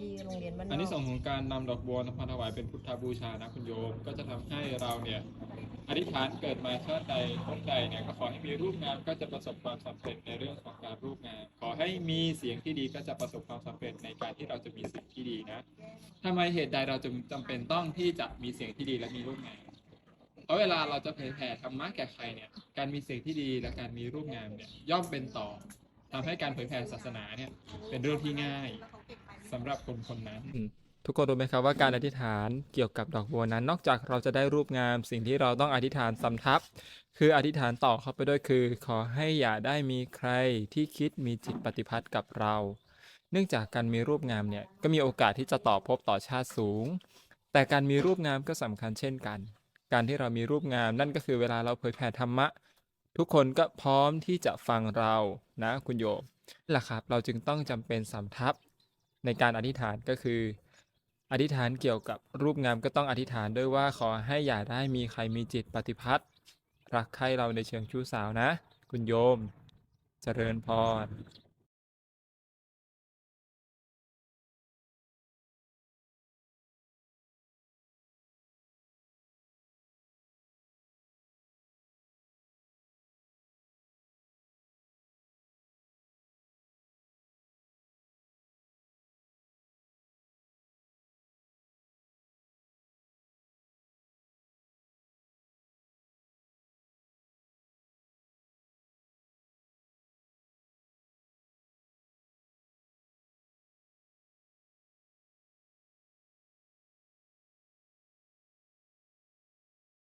ที่โรงเรียนบ้านนอันนี้ส่งส์ของการนำดอกบัวมาถวายเป็นพุทธบูชานะคุณโยม ก็จะทำให้เราเนี่ยอธิษฐานเกิดมาชาติใดพบใดเนี่ยก็ขอให้มีรูปงามก็จะประสบความสำเร็จในเรื่องของการรูปงามขอให้มีเสียงที่ดีก็จะประสบความสำเร็จในการที่เราจะมีเสียงที่ดีนะทำไมเหตุใดเราจึงจำเป็นต้องที่จะมีเสียงที่ดีและมีรูปงาม เพราะเวลาเราจะเผยแผ่ธรรมะแก่ใครเนี่ย การมีเสียงที่ดีและการมีรูปงามเนี่ยย่อมเป็นต่อทำให้การเผยแผ่ศาสนาเนี่ยเป็นเรื่องที่ง่าย สำหรับคนคนนั้น ทุกคนรู้ไหมครับว่าการอธิษฐานเกี่ยวกับดอกบัวนั้น นอกจากเราจะได้รูปงาม สิ่งที่เราต้องอธิษฐานสำทับ คืออธิษฐานต่อเข้าไปด้วยคือ ขอให้อย่าได้มีใครที่คิดมีจิตปฏิพัติกับเรา เนื่องจากการมีรูปงามเนี่ยก็มีโอกาสที่จะต่อภพต่อชาติสูง แต่การมีรูปงามก็สำคัญเช่นกัน การที่เรามีรูปงามนั่นก็คือเวลาเราเผยแผ่ธรรมะ ทุกคนก็พร้อมที่จะฟังเรานะคุณโยมนั่นแหละครับ เราจึงต้องจำเป็นสำทับ ในการอธิษฐานก็คือ อธิษฐานเกี่ยวกับรูปงามก็ต้องอธิษฐานด้วยว่าขอให้อย่าได้มีใครมีจิตปฏิพัตรักใครเราในเชิงชู้สาวนะ คุณโยม เจริญพร